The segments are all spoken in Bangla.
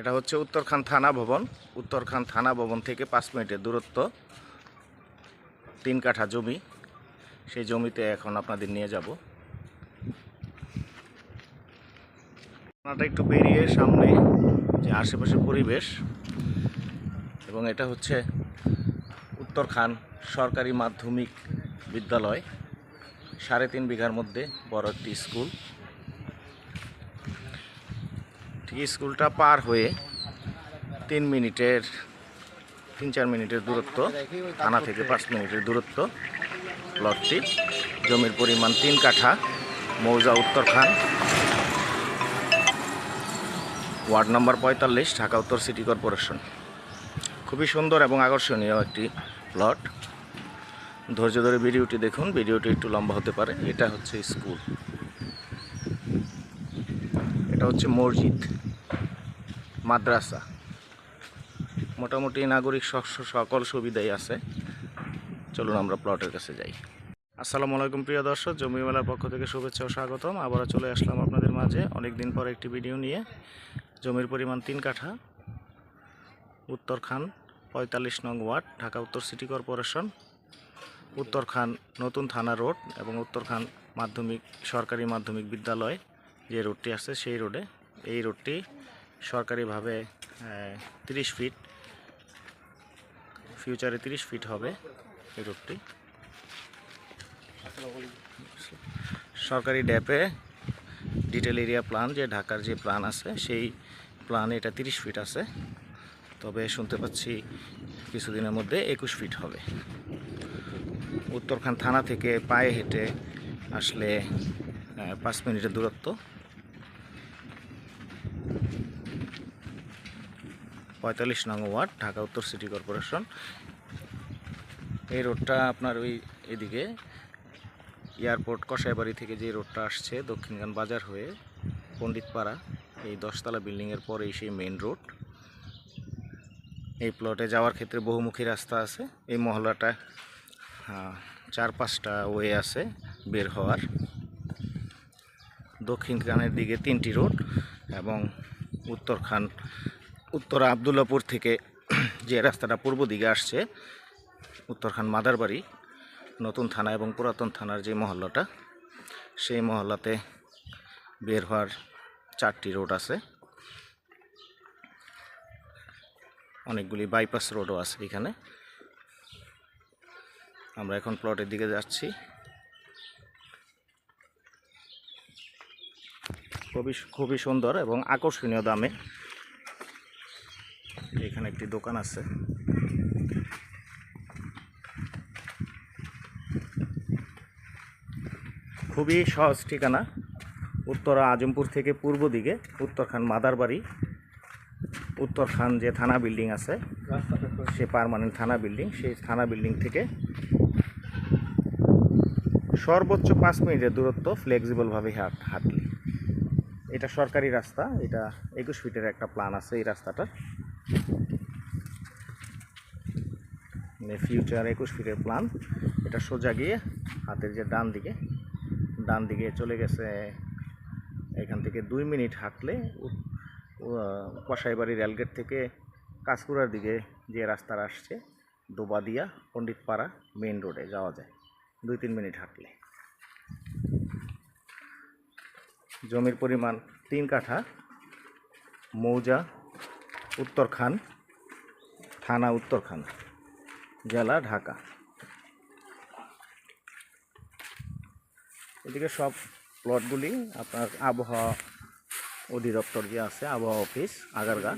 এটা হচ্ছে উত্তরখান থানা ভবন। উত্তরখান থানা ভবন থেকে পাঁচ মিনিটের দূরত্ব। তিন কাঠা জমি। সেই জমিতে এখন আপনাদের নিয়ে যাব। থানাটা একটু বেরিয়ে সামনে যে আশেপাশে পরিবেশ, এবং এটা হচ্ছে উত্তরখান সরকারি মাধ্যমিক বিদ্যালয়, সাড়ে তিন বিঘার মধ্যে বড় একটি স্কুল। ঠিক স্কুলটা পার হয়ে তিন মিনিটের, তিন চার মিনিটের দূরত্ব, থানা থেকে পাঁচ মিনিটের দূরত্ব প্লটটি জমির পরিমাণ তিন কাঠা, মৌজা উত্তরখান ওয়ার্ড নম্বর পঁয়তাল্লিশ, ঢাকা উত্তর সিটি কর্পোরেশন। খুবই সুন্দর এবং আকর্ষণীয় একটি প্লট ধৈর্য ধরে ভিডিওটি দেখুন, ভিডিওটি একটু লম্বা হতে পারে। এটা হচ্ছে স্কুল। এটা হচ্ছে মসজিদ, মাদ্রাসা। মোটামুটি নাগরিক সকল সুবিধাই আছে। চলুন আমরা প্লটের কাছে যাই। আসসালামু আলাইকুম প্রিয় দর্শক, জমি মেলার পক্ষ থেকে শুভেচ্ছা ও স্বাগতম। আবারও চলে আসলাম আপনাদের মাঝে অনেক দিন পর একটি ভিডিও নিয়ে। জমির পরিমাণ তিন কাঠা উত্তরখান পঁয়তাল্লিশ নং ওয়ার্ড, ঢাকা উত্তর সিটি কর্পোরেশন উত্তরখান নতুন থানা রোড এবং উত্তরখান মাধ্যমিক, সরকারি মাধ্যমিক বিদ্যালয়। যে রোডটি আছে সেই রোডে, এই রোডটি সরকারিভাবে তিরিশ ফিট, ফিউচারে তিরিশ ফিট হবে এই রোডটি। সরকারি ড্যাপে ডিটেল এরিয়া প্ল্যান, যে ঢাকার যে প্ল্যান আছে, সেই প্ল্যানে এটা তিরিশ ফিট আছে। তবে শুনতে পাচ্ছি কিছুদিনের মধ্যে একুশ ফিট হবে। উত্তরখান থানা থেকে পায়ে হেঁটে আসলে পাঁচ মিনিটের দূরত্ব। পঁয়তাল্লিশ নং ওয়ার্ড, ঢাকা উত্তর সিটি কর্পোরেশন। এই রোডটা আপনার ওই এদিকে, এয়ারপোর্ট কষাইবাড়ি থেকে যে রোডটা আসছে দক্ষিণগান বাজার হয়ে পণ্ডিতপাড়া, এই দশতলা বিল্ডিংয়ের পরেই সেই মেইন রোড এই প্লটে যাওয়ার ক্ষেত্রে বহুমুখী রাস্তা আছে। এই মহলাটা চার পাঁচটা ওয়ে আছে বের হওয়ার। দক্ষিণ খানের দিকে তিনটি রোড এবং উত্তরখান উত্তর আবদুল্লাপুর থেকে যে রাস্তাটা পূর্ব দিকে আসছে, উত্তরখান মাদারবাড়ি, নতুন থানা এবং পুরাতন থানার যে মহল্লাটা, সেই মহল্লাতে বের হওয়ার চারটি রোড আছে। অনেকগুলি বাইপাস রোডও আছে এখানে। আমরা এখন প্লটের দিকে যাচ্ছি। খুবই খুবই সুন্দর এবং আকর্ষণীয় দামে এখানে একটি দোকান আছে। খুবই সহজ ঠিকানা, উত্তরা আজমপুর থেকে পূর্ব দিকে, উত্তরখান মাদারবাড়ি। উত্তরখান যে থানা বিল্ডিং আছে, সে পার্মানেন্ট থানা বিল্ডিং, সেই থানা বিল্ডিং থেকে সর্বোচ্চ পাঁচ মিনিটের দূরত্ব ফ্লেক্সিবলভাবে হাট হাঁটলি। এটা সরকারি রাস্তা, এটা একুশ ফিটের একটা প্ল্যান আছে এই রাস্তাটার। ফিউচার একুশ ফিটের প্ল্যান এটা সোজা গিয়ে হাতের যে ডান দিকে ডান দিকে চলে গেছে, এখান থেকে দুই মিনিট হাঁটলে কসাইবাড়ি রেলগেট থেকে কাঁচপুরার দিকে যে রাস্তা আসছে, দোবাদিয়া পণ্ডিতপাড়া মেন রোডে যাওয়া যায়, দুই তিন মিনিট হাঁটলে। জমির পরিমাণ তিন কাঠা, মৌজা উত্তরখান, থানা উত্তরখান। জেলা ঢাকা। এদিকে সব প্লটগুলি আপনার আবহাওয়া অধিদপ্তর যে আছে, আবহাওয়া অফিস, আগারগা।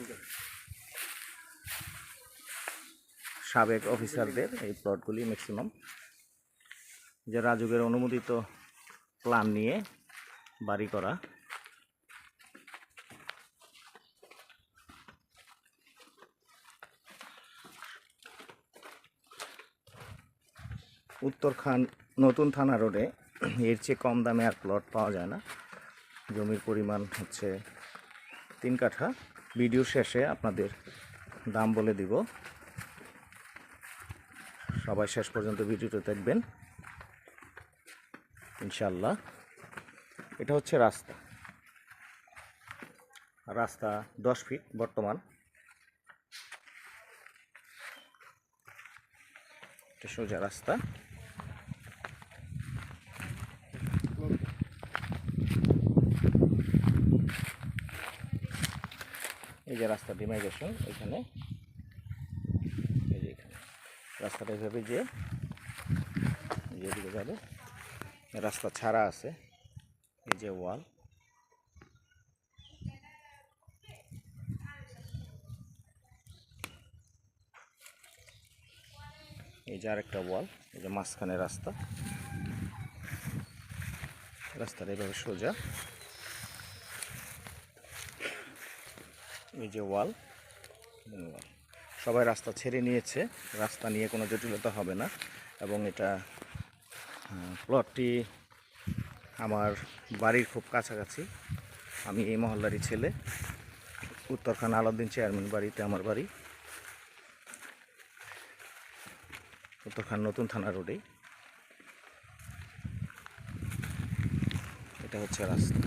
সাবেক অফিসারদের এই প্লটগুলি ম্যাক্সিমাম যে রাজুকের অনুমোদিত প্ল্যান নিয়ে বাড়ি করা। উত্তরখান নতুন থানা রোডে এর চেয়ে কম দামে আর প্লট পাওয়া যায় না। জমির পরিমাণ হচ্ছে তিন কাঠা। ভিডিও শেষে আপনাদের দাম বলে দিব। সবাই শেষ পর্যন্ত ভিডিওটা দেখবেন। ইনশাল্লাহ এটা হচ্ছে রাস্তা। রাস্তা দশ ফিট বর্তমান। সোজা রাস্তা। এই যে রাস্তা ডিমাইজেশন, এখানে। এই যে এখানে। রাস্তাটা এভাবে যে এদিকে যাবে। রাস্তা ছাড়া আছে, এই যে ওয়াল। এই যে আরেকটা ওয়াল, এই যে মাঝখানে রাস্তা। রাস্তাটা এভাবে সোজা। এই যে ওয়াল সবাই রাস্তা ছেড়ে নিয়েছে, রাস্তা নিয়ে কোনো জটিলতা হবে না। এবং এটা প্লটটি আমার বাড়ির খুব কাছাকাছি। আমি এই মহল্লারই ছেলে, উত্তরখান আলাউদ্দিন চেয়ারম্যান বাড়িতে আমার বাড়ি। উত্তরখান নতুন থানা রোডেই। এটা হচ্ছে রাস্তা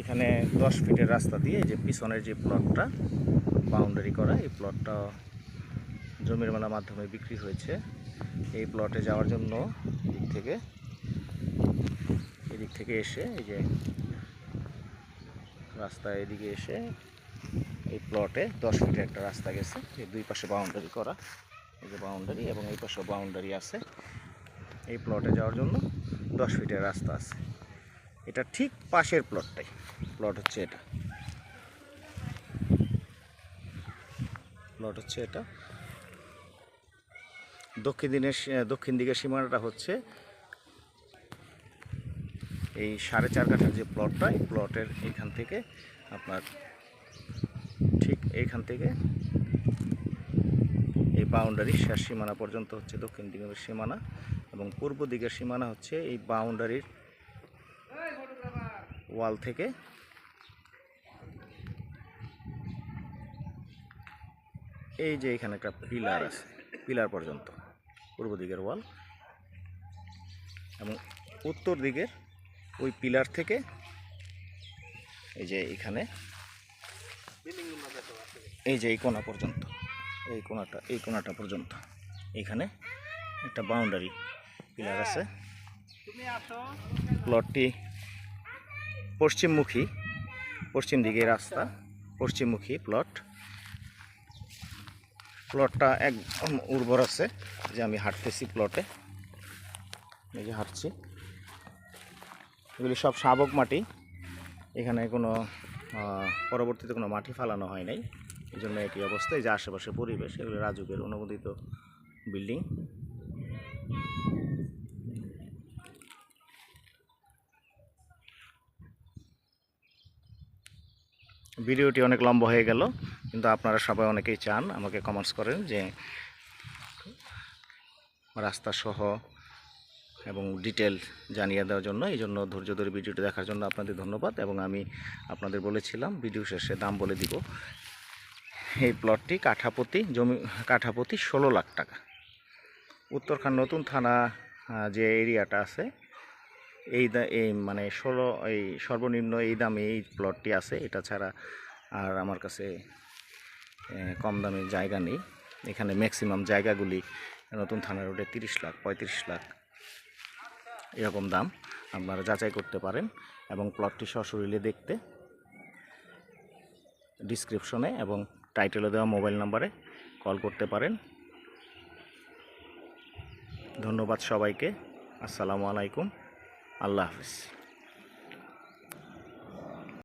এখানে দশ রাস্তা দিয়ে যে পিছনের যে প্লটটা বাউন্ডারি করা, এই প্লটটা জমির মেলার মাধ্যমে বিক্রি হয়েছে। এই প্লটে যাওয়ার জন্য দিক থেকে, এদিক থেকে এসে এই যে রাস্তা এদিকে এসে এই প্লটে দশ ফিটের একটা রাস্তা গেছে। এই দুই পাশে বাউন্ডারি করা, এই যে বাউন্ডারি এবং এই পাশে বাউন্ডারি আছে। এই প্লটে যাওয়ার জন্য দশ ফিটের রাস্তা আছে। এটা ঠিক পাশের প্লটটাই প্লট হচ্ছে এটা। প্লট হচ্ছে এটা। দক্ষিণ দিনের দক্ষিণ দিকের সীমানাটা হচ্ছে এই সাড়ে চার কাঠার যে প্লটটা এই প্লটের এইখান থেকে আপনার ঠিক এইখান থেকে এই বাউন্ডারি শেষ সীমানা পর্যন্ত হচ্ছে দক্ষিণ দিকের সীমানা এবং পূর্ব দিকের সীমানা হচ্ছে এই বাউন্ডারির ওয়াল থেকে। এই যে এখানে একটা পিলার আছে পিলার পর্যন্ত পূর্ব দিকের ওয়াল এবং উত্তর দিকের ওই পিলার থেকে এই যে এখানে এই যে এই কোণা পর্যন্ত এই কোণাটা এই কোণাটা পর্যন্ত এখানে একটা বাউন্ডারি পিলার আছে। প্লটটি পশ্চিমমুখী, পশ্চিম দিকে রাস্তা, পশ্চিমমুখী প্লট প্লটটা একদম উর্বর আছে, যে আমি হাঁটতেছি প্লটে এই যে হাঁটছি। এগুলি সব শাবক মাটি। এখানে কোনো পরবর্তীতে কোনো মাটি ফালানো হয় নাই। এই জন্য একই অবস্থায় যে আশেপাশে পরিবেশ, এগুলো রাজুকের অনুমোদিত বিল্ডিং ভিডিওটি অনেক লম্বা হয়ে গেল, কিন্তু আপনারা সবাই অনেকেই চান আমাকে কমেন্টস করেন যে রাস্তা সহ এবং ডিটেল জানিয়ে দেওয়ার জন্য। এই জন্য ধৈর্য ধরে ভিডিওটি দেখার জন্য আপনাদের ধন্যবাদ এবং আমি আপনাদের বলেছিলাম ভিডিও শেষে দাম বলে দিব। এই প্লটটি কাঠাপতি জমি কাঠাপতি ষোলো লাখ টাকা। উত্তরখান নতুন থানা যে এরিয়াটা আছে এই এই মানে ষোলো, এই সর্বনিম্ন এই দামে এই প্লটটি আছে, এটা ছাড়া আর আমার কাছে কম দামে জায়গা নেই। এখানে ম্যাক্সিমাম জায়গাগুলি নতুন থানা রোডে তিরিশ লাখ, পঁয়ত্রিশ লাখ এরকম দাম আপনারা যাচাই করতে পারেন এবং প্লটটি সশরীরে দেখতে ডিসক্রিপশনে এবং টাইটেলে দেওয়া মোবাইল নাম্বারে কল করতে পারেন। ধন্যবাদ সবাইকে। আসসালামু আলাইকুম। আল্লাহ হাফিজ